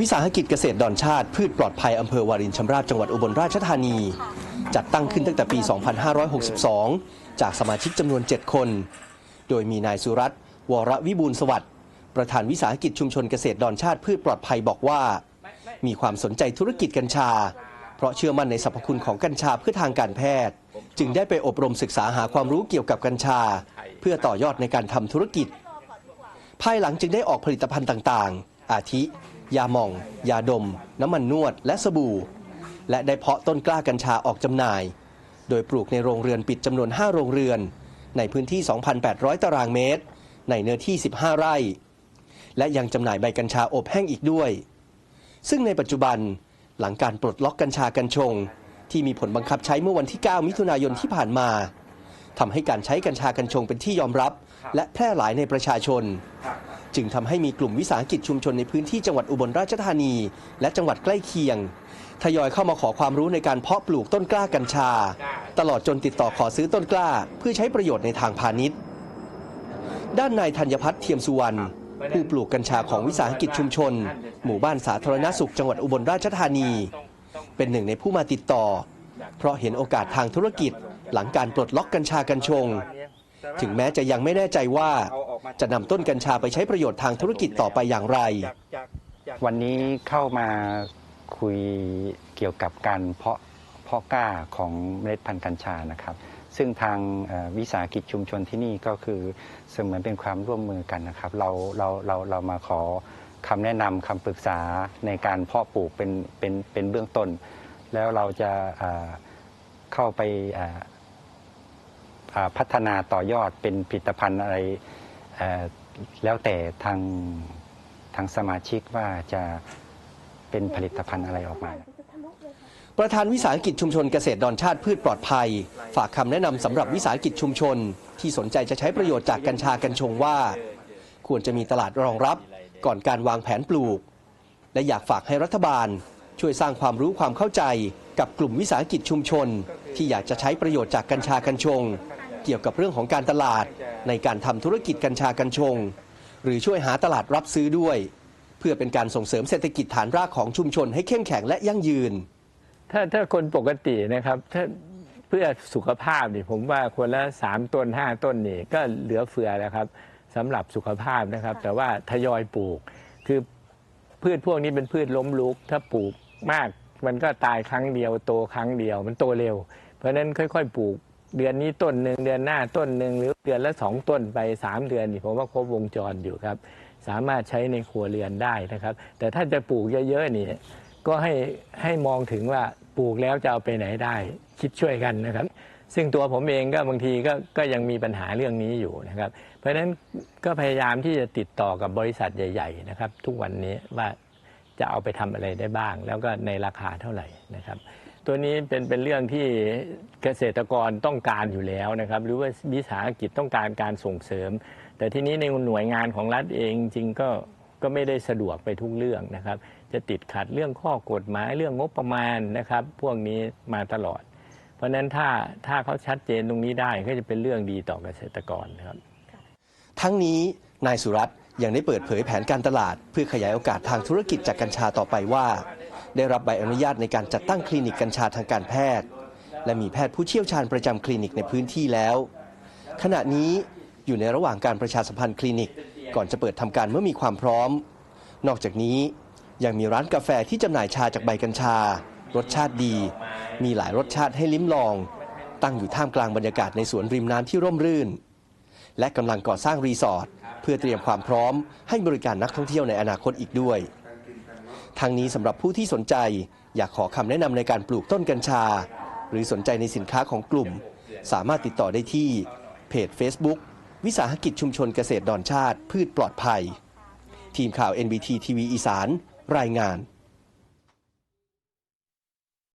วิสาหกิจเกษตรดอนชาติ พืชปลอดภัยอำเภอวารินชำราบจังหวัดอุบลราชธานี จัดตั้งขึ้นตั้งแต่ปี 2562 จากสมาชิกจำนวน 7 คน โดยมีนายสุรัตน์วรวิบูลสวัสดิ์ประธานวิสาหกิจชุมชนเกษตรดอนชาติพืชปลอดภัยบอกว่า มีความสนใจธุรกิจกัญชา เพราะเชื่อมั่นในสรรพคุณของกัญชาเพื่อทางการแพทย์ จึงได้ไปอบรมศึกษาหาความรู้เกี่ยวกับกัญชา เพื่อต่อยอดในการทำธุรกิจ ภายหลังจึงได้ออกผลิตภัณฑ์ต่าง ๆ อาทิ ยาหม่อง ยาดม น้ำมันนวด และสบู่ และได้เพาะต้นกล้ากัญชาออกจำหน่าย โดยปลูกในโรงเรือนปิดจำนวน 5 โรงเรือน ในพื้นที่ 2,800 ตารางเมตร ในเนื้อที่ 15 ไร่ และยังจำหน่ายใบกัญชาอบแห้งอีกด้วย ซึ่งในปัจจุบันหลังการปลดล็อกกัญชากัญชง ที่มีผลบังคับใช้เมื่อวันที่ 9 มิถุนายนที่ผ่านมาทำให้การใช้กัญชากัญชงเป็นที่ยอมรับ และแพร่หลายในประชาชน จึงทำให้มีกลุ่มวิสาหกิจชุมชนในพื้นที่จังหวัดอุบลราชธานี และจังหวัดใกล้เคียงทยอยเข้ามาขอความรู้ในการเพาะปลูกต้นกล้ากัญชา ตลอดจนติดต่อขอซื้อต้นกล้า เพื่อใช้ประโยชน์ในทางพาณิชย์ ด้านนายธัญพัฒน์เทียมสุวรรณผู้ปลูกกัญชาของวิสาหกิจชุมชน หมู่บ้านสาธารณสุขจังหวัดอุบลราชธานี เป็นหนึ่งในผู้มาติดต่อ เพราะเห็นโอกาสทางธุรกิจหลังการปลดล็อกกัญชากัญชง ถึงแม้จะยังไม่แน่ใจว่าจะนำต้นกัญชาไปใช้ประโยชน์ทางธุรกิจต่อไปอย่างไร วันนี้เข้ามาคุยเกี่ยวกับการเพาะเพาะกล้าของเมล็ดพันธุ์กัญชานะครับ ซึ่งทางเอ่อวิสาหกิจชุมชนที่นี่ก็คือเสมือนเป็นความร่วมมือกันนะครับ เราเราเราเรามาขอคำแนะนำคำปรึกษาในการเพาะปลูกเป็นเป็นเป็นเบื้องต้น แล้วเราจะเอ่อเข้าไปเอ่ออ่า พัฒนาต่อยอดเป็นผลิตภัณฑ์อะไรแล้วแต่ทางทางสมาชิกว่าจะเป็นผลิตภัณฑ์อะไรออกมาประธานวิสาหกิจชุมชนเกษตรดอนชาติพืชปลอดภัย ฝากคำแนะนำสำหรับวิสาหกิจชุมชน ที่สนใจจะใช้ประโยชน์จากกัญชากัญชงว่า ควรจะมีตลาดรองรับก่อนการวางแผนปลูก และอยากฝากให้รัฐบาล ช่วยสร้างความรู้ความเข้าใจกับกลุ่มวิสาหกิจชุมชน ที่อยากจะใช้ประโยชน์จากกัญชากัญชง เกี่ยวกับเรื่องของการตลาด ในการทำธุรกิจกัญชากัญชง หรือช่วยหาตลาดรับซื้อด้วย เพื่อเป็นการส่งเสริมเศรษฐกิจฐานรากของชุมชนให้เข้มแข็งและยั่งยืน ถ้าถ้าคนปกตินะครับถ้าเพื่อสุขภาพนี่ผมว่าคนละสามต้นห้าต้นนี่ก็เหลือเฟือแล้วครับสำหรับสุขภาพนะครับ แต่ว่าทยอยปลูก คือพืชพวกนี้เป็นพืชล้มลุก ถ้าปลูกมาก มันก็ตายครั้งเดียวโตครั้งเดียวมันโตเร็ว เพราะฉะนั้นค่อย ๆ ปลูก เดือนนี้ต้นหนึ่งเดือนหน้าต้นหนึ่งหรือเดือนละสองต้นไปสามเดือนนี่ผมว่าครบวงจรอยู่ครับ สามารถใช้ในครัวเรือนได้นะครับ แต่ถ้าจะปลูกเยอะๆนี่ก็ให้ให้มองถึงว่าปลูกแล้วจะเอาไปไหนได้ คิดช่วยกันนะครับ ซึ่งตัวผมเองก็บางทีก็ก็ยังมีปัญหาเรื่องนี้อยู่นะครับ เพราะฉะนั้นก็พยายามที่จะติดต่อกับบริษัทใหญ่ ๆ นะครับ ทุกวันนี้ว่าจะเอาไปทำอะไรได้บ้าง แล้วก็ในราคาเท่าไหร่นะครับ ตัวนี้เป็นเป็นเรื่องที่เกษตรกรต้องการอยู่แล้วนะครับ หรือว่าวิสาหกิจต้องการการส่งเสริม แต่ทีนี้ในหน่วยงานของรัฐเองจริงก็ก็ไม่ได้สะดวกไปทุกเรื่องนะครับ จะติดขัดเรื่องข้อกฎหมายเรื่องงบประมาณนะครับ พวกนี้มาตลอด เพราะฉะนั้นถ้าถ้าเขาชัดเจนตรงนี้ได้ก็จะเป็นเรื่องดีต่อเกษตรกรครับ ทั้งนี้นายสุรัตน์ยังได้เปิดเผยแผนการตลาด เพื่อขยายโอกาสทางธุรกิจจากกัญชาต่อไปว่า ได้รับใบอนุญาตในการจัดตั้งคลินิกกัญชาทางการแพทย์ และมีแพทย์ผู้เชี่ยวชาญประจำคลินิกในพื้นที่แล้ว ขณะนี้อยู่ในระหว่างการประชาสัมพันธ์คลินิก ก่อนจะเปิดทำการเมื่อมีความพร้อม นอกจากนี้ยังมีร้านกาแฟที่จำหน่ายชาจากใบกัญชา รสชาติดี มีหลายรสชาติให้ลิ้มลอง ตั้งอยู่ท่ามกลางบรรยากาศในสวนริมน้ำที่ร่มรื่น และกำลังก่อสร้างรีสอร์ทเพื่อเตรียมความพร้อมให้บริการนักท่องเที่ยวในอนาคตอีกด้วย ทางนี้สำหรับผู้ที่สนใจ อยากขอคำแนะนำในการปลูกต้นกัญชา หรือสนใจในสินค้าของกลุ่ม สามารถติดต่อได้ที่เพจ Facebook วิสาหกิจชุมชนเกษตรดอนชาติ พืชปลอดภัย ทีมข่าว NBT ทีวีอีสาน รายงาน